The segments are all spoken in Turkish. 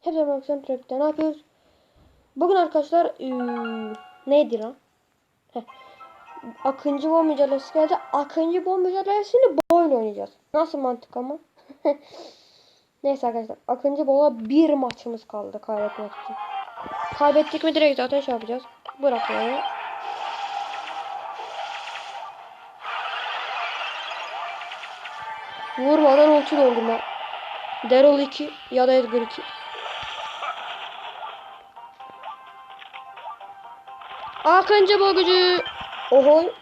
Hepsi Maxim Trap'te ne yapıyoruz? Bugün arkadaşlar eee, neydi lan? Heh. Akıncı Bol mücadelesi geldi. Akıncı Bol mücadelesini boyun oynayacağız. Nasıl mantık ama? Neyse arkadaşlar. Akıncı Bol'a bir maçımız kaldı kaybetmek için. Kaybettik mi direkt zaten şey yapacağız. Bırak yani. Vurmadan ulti doldurma. Daryl 2 ya da Edgar 2. Akıncı gücü. Ohoy.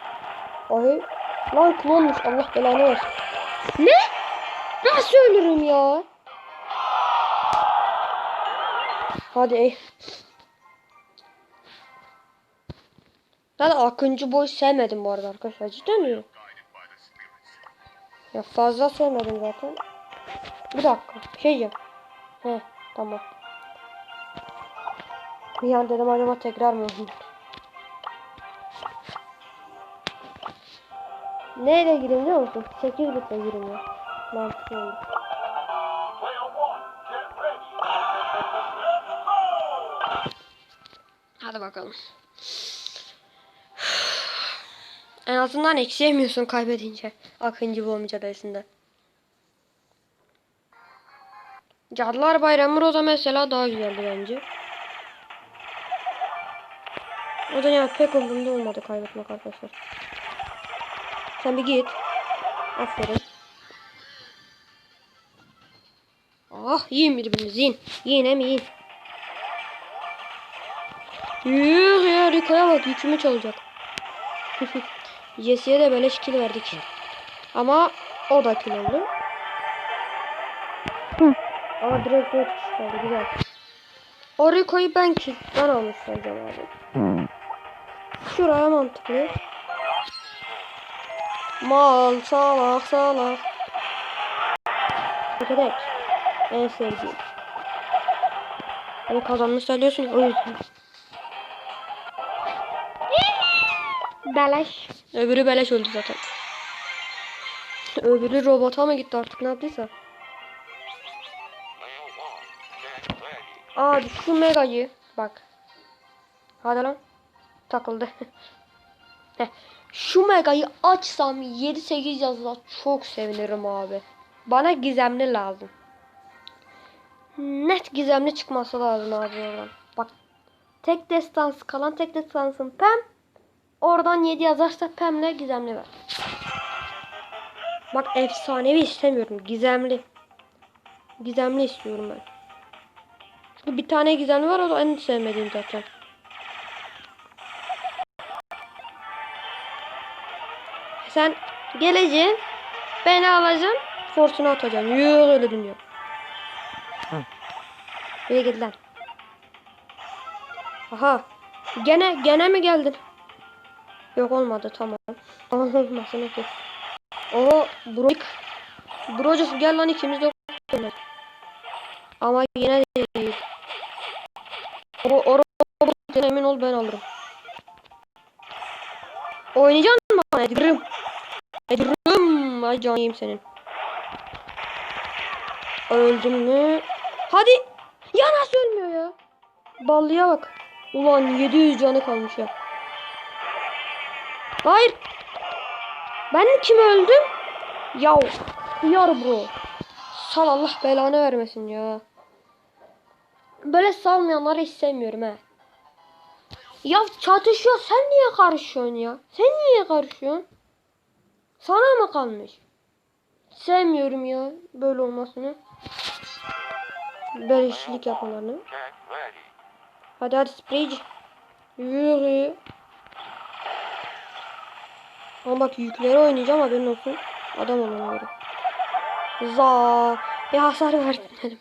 Ohoy. Lan klonmuş. Allah belanı versin. Ne? Nasıl ölürüm ya? Hadi ey. Zaten Akıncı boy sevmedim bu arada arkadaşlar. Cidden mi? Ya fazla sevmedim zaten. Bir dakika. Şey diyeceğim. He tamam. Bir an dedim acaba tekrar mı Neyle gireyim biliyor musun? 8 bitle ya. Mantıklı olur. Hadi bakalım. En azından eksi yemiyorsun kaybedince. Akıncı bu mücadelesinde. Cadılar Bayramı Roza mesela daha güzeldi bence. O da yani pek umurumda olmadı kaybetmek arkadaşlar. Sen bir git. Aferin. Ah yiyin birbirinizi yiyin. Yiyin hem yiyin. Yuh ya Riko'ya bak yükümü çalacak. Jesse'ye de beleş kill verdik. Ama o da kill oldu. Ama direkt 4 kişi güzel. O Riko'yu ben almış olacağım abi. Şuraya mantıklı. Mal salak salak. Arkadaş. En sevdiğim. Hani kazanmış söylüyorsun o yüzden. Beleş. Öbürü beleş öldü zaten. Öbürü robota mı gitti artık ne yaptıysa. Aa şu megayı bak. Hadi lan. Takıldı. Heh. Şu megayı açsam 7-8 yazıda çok sevinirim abi. Bana gizemli lazım. Net gizemli çıkması lazım abi oradan. Bak. Tek destans kalan tek destansın Pem. Oradan 7 yazarsa Pem'le gizemli ver. Bak efsanevi istemiyorum. Gizemli. Gizemli istiyorum ben. Çünkü bir tane gizemli var o da en sevmediğim zaten. Sen geleceksin. Beni alacaksın. Fortuna atacaksın. Yok öyle dünya. Buraya git lan. Aha. Gene gene mi geldin? Yok olmadı tamam. Olmasın ki. O bro Brocus gel lan ikimiz de. Ama yine değil. O o emin ol ben alırım. Oynayacaksın mı bana Edgar'ım? Edgar'ım. Ay canıyım senin. Öldüm mü? Hadi. Ya nasıl ölmüyor ya? Ballıya bak. Ulan 700 canı kalmış ya. Hayır. Ben kim öldüm? Yav. Yar bro. Sal Allah belanı vermesin ya. Böyle salmayanları hiç sevmiyorum he. Ya çatışıyor sen niye karışıyorsun ya? Sen niye karışıyorsun? Sana mı kalmış? Sevmiyorum ya böyle olmasını. Böyle işçilik yapanlarını. Hadi hadi spreyci. Yürü. Ama bak yükleri oynayacağım haberin olsun. Adam olamıyorum. Za. Bir hasar verdim.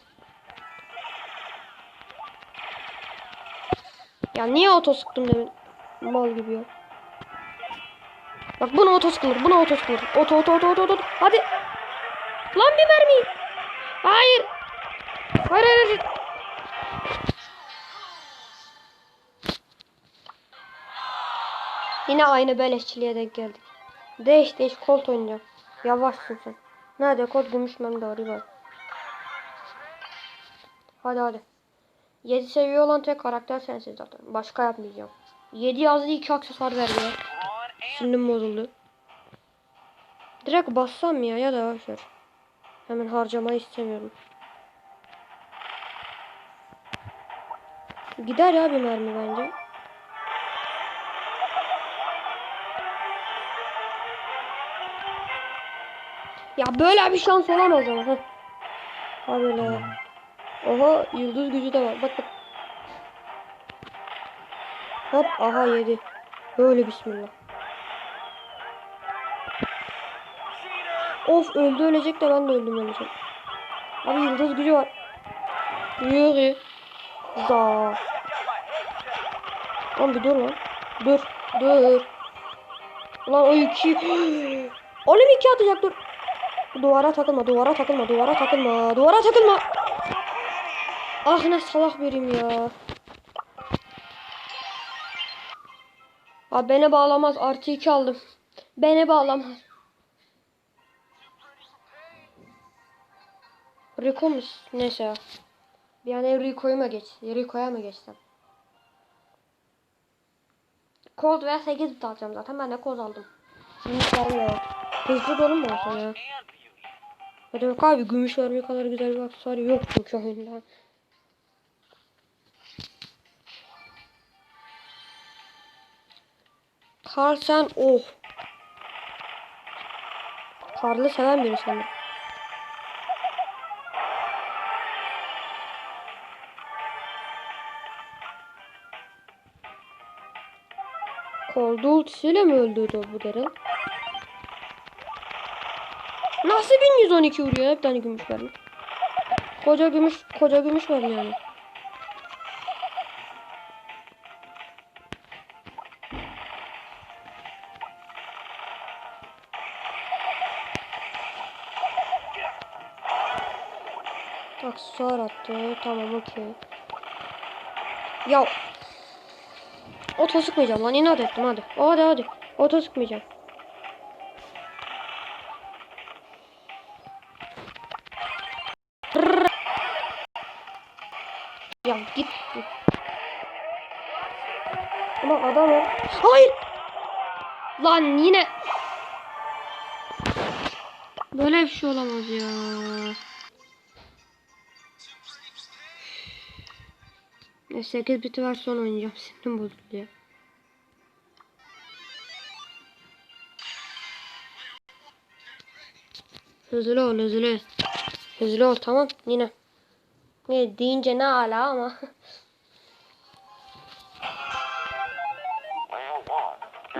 Ya niye oto sıktım demin? Mal gibi ya. Bak bunu oto sıkılır. Bunu oto sıkılır. Oto oto oto oto oto. Hadi. Lan bir mermi. Hayır. Hayır hayır. hayır. Yine aynı beleşçiliğe denk geldik. Değiş değiş kolt oynayacağım. Yavaşsın sen. Nerede kod gümüş memde var. Hadi hadi. 7 seviye olan tek karakter sensin zaten. Başka yapmayacağım. 7 yazdı 2 aksesuar verdi ya. Sinirim bozuldu. Direkt bassam ya ya da ver. Hemen harcamayı istemiyorum. Gider ya bir mermi bence. Ya böyle bir şans olamaz ama. Heh. Ha böyle. Oha yıldız gücü de var. Bak bak. Hop aha yedi. Böyle bismillah. Of öldü ölecek de ben de öldüm ölecek. Abi yıldız gücü var. Yürü. Za. Lan bir dur lan. Dur. Dur. Ulan o iki. Oğlum iki atacak dur. Duvara takılma, duvara takılma, duvara takılma, duvara takılma. Ah ne salak biriyim ya. Abi beni bağlamaz. Artı iki aldım. Beni bağlamaz. Rico mu? Neyse ya. Bir an Rico'yu mu geç? Rico'ya mı geçsem? Cold veya 8 bit alacağım zaten. Ben de Cold aldım. Gümüşlerim de var. Hızlı dolu mu olsun ya? Hadi bak abi gümüş vermeye kadar güzel bir aksesuar yok çünkü oyunda. Karl sen oh. Karl'ı seven biri sanırım. Kolda ultisiyle mi öldürdü bu Daryl? Nasıl 1112 vuruyor? Hep tane gümüş vermiş. Koca gümüş, koca gümüş var yani. Aksesuar attı. Tamam okey. Ya Oto sıkmayacağım lan inat ettim hadi. Hadi hadi. Oto sıkmayacağım. Ya git. Ama adam o. Hayır. Lan yine. Böyle bir şey olamaz ya. 8 biti versiyon oynayacağım. Sinirim bozuldu ya. Hızlı ol hızlı. Hızlı ol tamam yine. Ne deyince ne ala ama.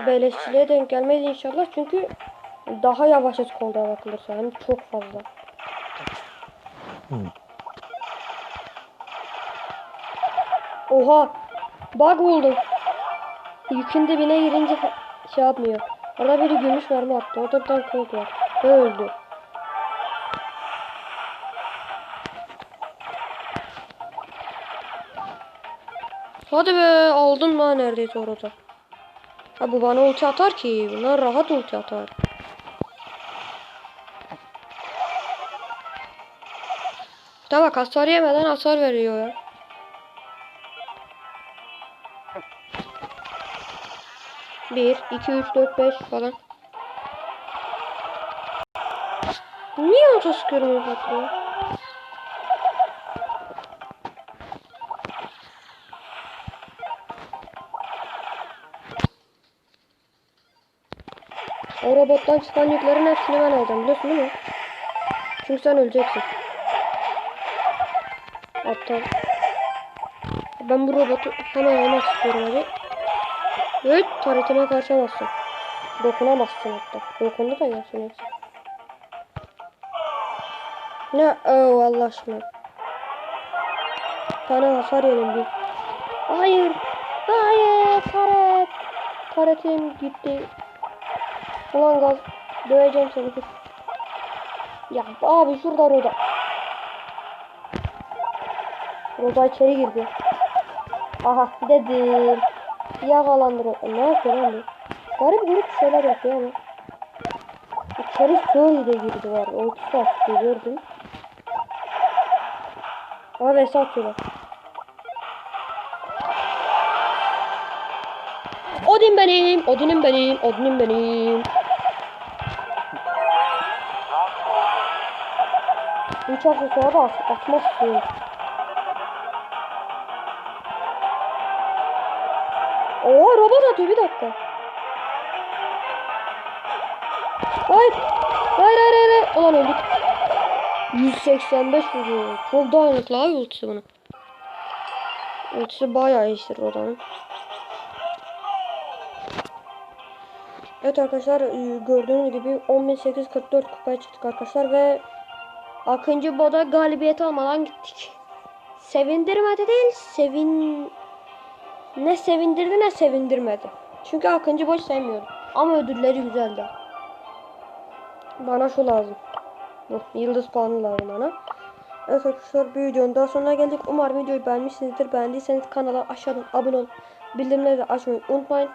Beleşçiliğe denk gelmez inşallah çünkü daha yavaşız kolda bakılırsa yani çok fazla. Oha. Bug buldum. Yükün dibine girince şey yapmıyor. Orada biri gümüş mermi attı. O da bir tane kod var. Ve öldü. Hadi be aldım lan neredeyse orada. Ha bu bana ulti atar ki. Bunlar rahat ulti atar. Tamam hasar yemeden hasar veriyor ya. Bir, iki, üç, dört, beş falan. Niye auto sıkıyorum o? O robottan çıkan yüklerin hepsini ben alacağım biliyorsun değil mi? Çünkü sen öleceksin. Aptal. Ben bu robotu hemen almak istiyorum hadi. Evet, taretime karşılamazsın. Dokunamazsın hatta. Dokundu da gelsin hepsi. Ne? Oh Allah aşkına. Tane hasar yedim bir. Hayır. Hayır. Taret. Taretim gitti. Ulan gaz. Döveceğim seni. Ya abi şurada Roda. Roda içeri girdi. Aha dedim. Yağalandırıyor. E, ne yapıyor lan bu? Garip garip şeyler yapıyor ama. İçeri Fury de girdi var. O ikisi attı gördüm. Ama vs atıyorlar. Odin benim, Odin'im benim, Odin'im benim. Üç aksesuara bas, atmazsın. Oo robot atıyor bir dakika. Hayır. Hayır hayır hayır. Ulan öldük. 185 vuruyor. Çok dayanıklı abi ultisi bunun. Ultisi bayağı iyidir odanın. Evet arkadaşlar e, gördüğünüz gibi 10.844 kupaya çıktık arkadaşlar ve Akıncı Boda galibiyet almadan gittik. Sevindirmedi değil, sevin ne sevindirdi ne sevindirmedi. Çünkü Akıncı Boş sevmiyordum. Ama ödülleri güzeldi. Bana şu lazım. Yıldız puanı lazım bana. Evet arkadaşlar bir videonun daha sonuna geldik. Umarım videoyu beğenmişsinizdir. Beğendiyseniz kanala aşağıdan abone olup bildirimleri de açmayı unutmayın.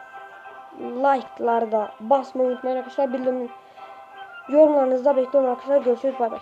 Like'larda basmayı unutmayın arkadaşlar. Bildirim yorumlarınızı da bekliyorum arkadaşlar. Görüşürüz bay bay.